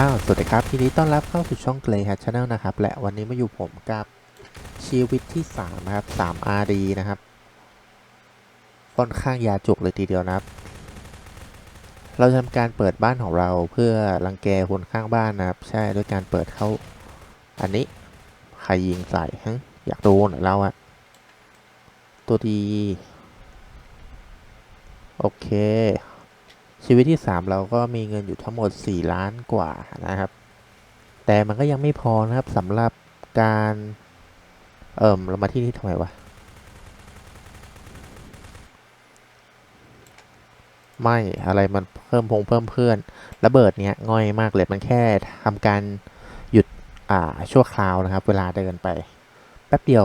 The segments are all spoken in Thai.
อ้าว สวัสดีครับทีนี้ต้อนรับเข้าสู่ช่อง Play Hat Channel นะครับ และวันนี้มาอยู่ผมกับชีวิตที่3นะครับ3 RD นะครับ ค่อนข้างยาจุกเลยทีเดียวนะครับ เราทำการเปิดบ้านของเราเพื่อรังแกคนข้างบ้านนะครับ ใช่ด้วยการเปิดเข้า อันนี้ใครยิงใส่ฮะอยากดูหน่อเราอะตัวดี โอเค ชีวิตที่ 3 เราก็มีเงินอยู่ทั้งหมด 4 ล้านกว่านะครับ แต่มันก็ยังไม่พอนะครับสำหรับการเอิ่มเรามาที่นี่ทำไมวะไม่อะไรมันเพิ่มพงเพิ่มเพื่อนระเบิดเนี้ยง่อยมากเลยมันแค่ทำการหยุดอ่าชั่วคราวนะครับ เวลาเดินไป แป๊บเดียว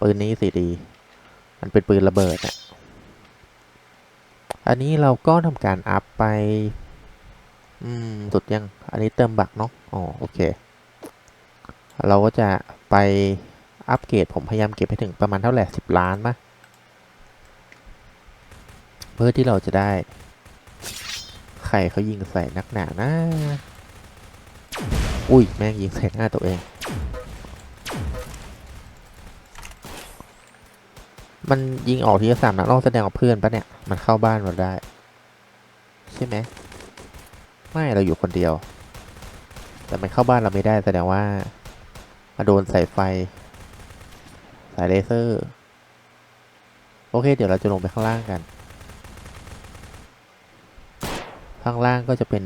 ปืนนี้สิดี มันเป็นปืนระเบิดอะ อันนี้เราก็ทำการอัพไป อืม สุดยัง อันนี้เติมบักเนาะ อ๋อ โอเค เราก็จะไปอัปเกรดผมพยายามเก็บให้ถึงประมาณเท่าไหร่สิบล้านมะเพื่อที่เราจะได้ใครเขายิงใส่นักหนานะ อุ้ย แม่งยิงใส่หน้าตัวเอง มันยิงออกทีละสามนัดลองแสดงกับเพื่อนปะเนี่ย มันเข้าบ้านเราได้ ใช่ไหม ไม่เราอยู่คนเดียว แต่มันเข้าบ้านเราไม่ได้แสดงว่า มาโดนสายไฟ สายเลเซอร์ โอเค เดี๋ยวเราจะลงไปข้างล่างกัน ข้างล่างก็จะเป็น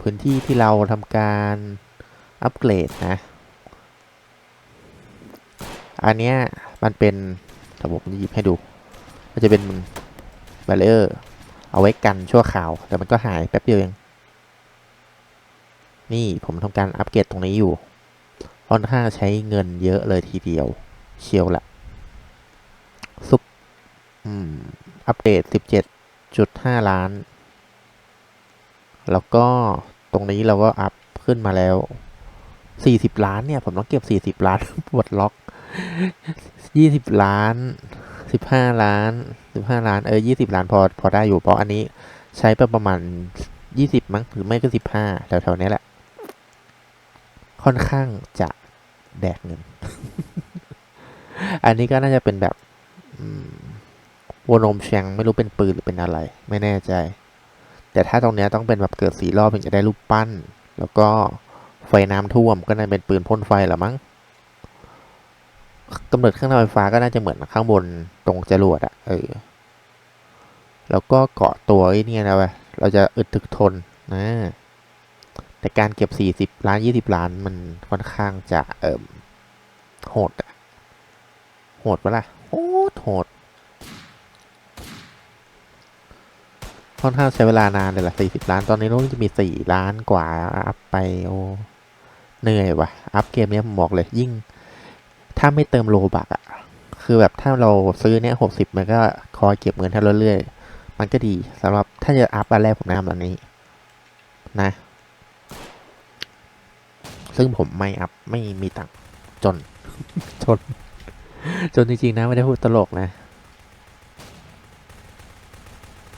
พื้นที่ที่เราทำการอัปเกรดนะ อันเนี้ยมันเป็น ถ้าผมจะหยิบให้ดู มันจะเป็นบาเลอร์เอาไว้กันชั่วคราว แต่มันก็หายแป๊บเดียวเอง นี่ผมทำการอัปเกรดตรงนี้อยู่ ค่อนข้างใช้เงินเยอะเลยทีเดียว เชียวละซุปอืมอัปเดต17.5ล้าน แล้วก็ตรงนี้เราก็อัพขึ้นมาแล้ว40ล้านเนี่ย ผมต้องเก็บ40ล้านปวดล็อก 20ล้าน15ล้าน15ล้านเออ20ล้านพอพอได้อยู่เพราะอันนี้ใช้ไปประมาณ20มั้งหรือไม่ก็15แถวๆนี้แหละ ค่อนข้างจะแดกเงิน อันนี้ก็น่าจะเป็นแบบอืมวนมแชงไม่รู้เป็นปืนหรือเป็นอะไร ไม่แน่ใจ แต่ถ้าตรงเนี้ยต้องเป็นแบบเกิดสีรอบถึงจะได้รูปปั้น แล้วก็ไฟน้ำท่วมก็น่าจะเป็นปืนพ่นไฟหรอมั้ง กำเนิดเครื่องทำไฟฟ้าก็น่าจะเหมือนข้างบนตรงจรวดอะเออแล้วก็เกาะตัวไอ้เนี่ยนะเว้ยเราจะอึดถึกทนนะ แต่การเก็บ40ล้าน20ล้านมันค่อนข้างจะเอิมโหดอะโหดปะล่ะโหดโหดค่อนข้างใช้เวลานานเลยล่ะ40ล้าน ตอนนี้เราจะมี4ล้านกว่าอัพไปโอ้เหนื่อยว่ะ อัพเกมเนี้ยผมบอกเลยยิ่ง ถ้าไม่เติมโลบักอะคือแบบถ้าเราซื้อเนี้ย60มันก็คอยเก็บเงินให้เรื่อยๆมันก็ดีสำหรับถ้าจะอัพอันแรกผมแนะนำอันนี้ นะ ซึ่งผมไม่อัพไม่มีตังค์จน จน จนจริงๆนะไม่ได้พูดตลกนะ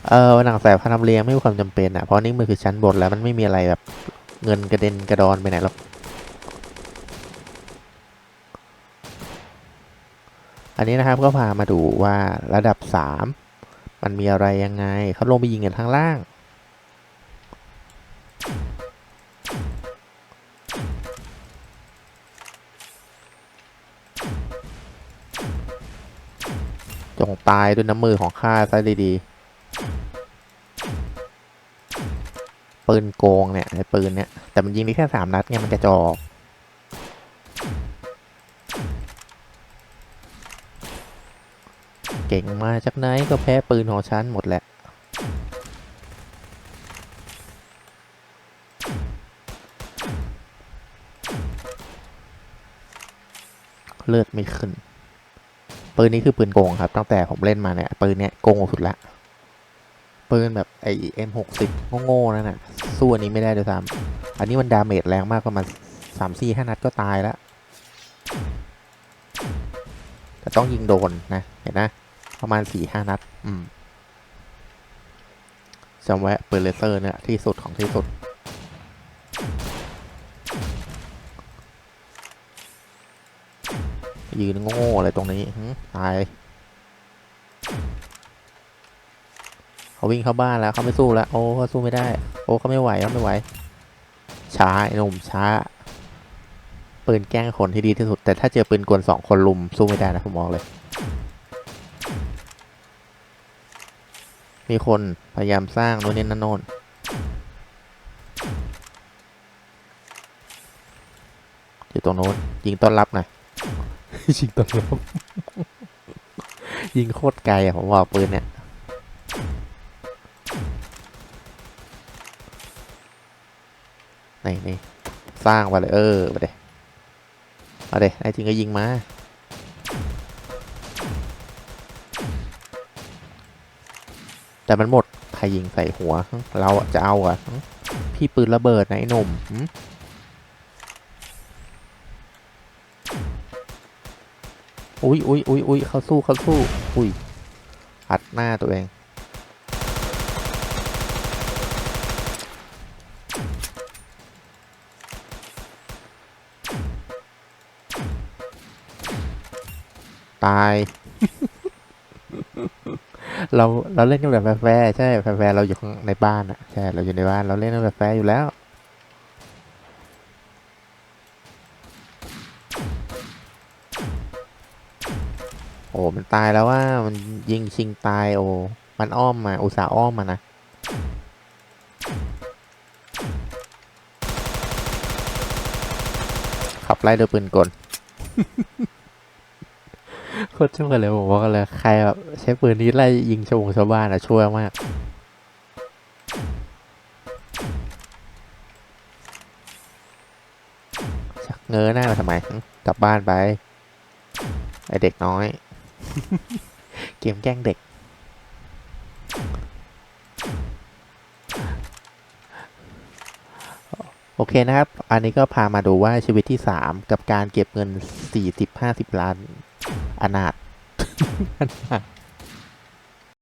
เออหนังสายพันธุ์ลำเลียงไม่มีความจำเป็นอะเพราะนี่มันคือชั้นบนแล้วมันไม่มีอะไรแบบเงินกระเด็นกระดอนไปไหนหรอก อันนี้นะครับก็พามาดูว่าระดับสามมันมีอะไรยังไงเขาลงไปยิงกันข้างล่าง จงตายด้วยน้ำมือของข้าซะดีๆปืนโกงเนี่ยไอ้ปืนเนี่ยแต่มันยิงได้แค่สามนัดไงมันกระจอก เก่งมาจากไหนก็แพ้ปืนของฉันหมดแหละ เลือดไม่ขึ้น ปืนนี้คือปืนโกงครับ ตั้งแต่ผมเล่นมาเนี่ย ปืนเนี้ยโกงสุดละ ปืนแบบไอเอ็มหกสิบโง่ๆนั่นน่ะ สู้อันนี้ไม่ได้ด้วยซ้ำอันนี้มันดาเมจแรงมากประมาณสามสี่ห้านัดก็ตายแล้วแต่ต้องยิงโดนนะ เห็นนะ ประมาณสี่ห้านัด อืมจำไว้ปืนเลเซอร์เนี่ยที่สุดของที่สุด ยืนโง่อะไรตรงนี้ตายเขาวิ่งเข้าบ้านแล้วเขาไม่สู้แล้ว โอ้เขาสู้ไม่ได้ โอ้เขาไม่ไหวเขาไม่ไหว ช้าหนุ่มช้า ปืนแกล้งคนที่ดีที่สุด แต่ถ้าเจอปืนกวนสองคนลุมสู้ไม่ได้นะผมมองเลย มีคนพยายามสร้างโน่นนี่นั่นโน่นอยู่ตรงโน้นยิงต้อนรับหน่อยยิงต้อนรับ ยิงโคตรไกลอะผมบอกปืนเนี่ยนี่นี่สร้างไปเลยเออไปเดเอาเดไอ้จริงก็ยิงมา แต่มันหมดใครยิงใส่หัว เราจะเอาเหรอะพี่ปืนระเบิดนะไอ้หนุ่มอุ้ยอุ้ยอุ้ยอุ้ยเขาสู้เขาสู้อุ้ยอัดหน้าตัวเอง ตาย เราเราเล่นกันแบบแฟร์ใช่แฟร์เราอยู่ในบ้านอะใช่เราอยู่ในบ้านเราเล่นกันแบบแฟร์อยู่แล้วโอ้มันตายแล้วว่ามันยิงชิงตายโอ้มันอ้อมมาอุตส่าห์อ้อมมานะขับไล่ด้วยปืนกล โคตรช่วยกันเลยผมบอกกันเลยใครแบบใช้ปืนนี้ไล่ยิงชาวบงชาวบ้านอะช่วยมากชักเงอหน้ามาทำไมหึกลับบ้านไปไอเด็กน้อย เกมแกล้งเด็กโอเคนะครับ อันนี้ก็พามาดูว่าชีวิตที่สามกับการเก็บเงินสี่สิบห้าสิบล้าน อนาถอนาถ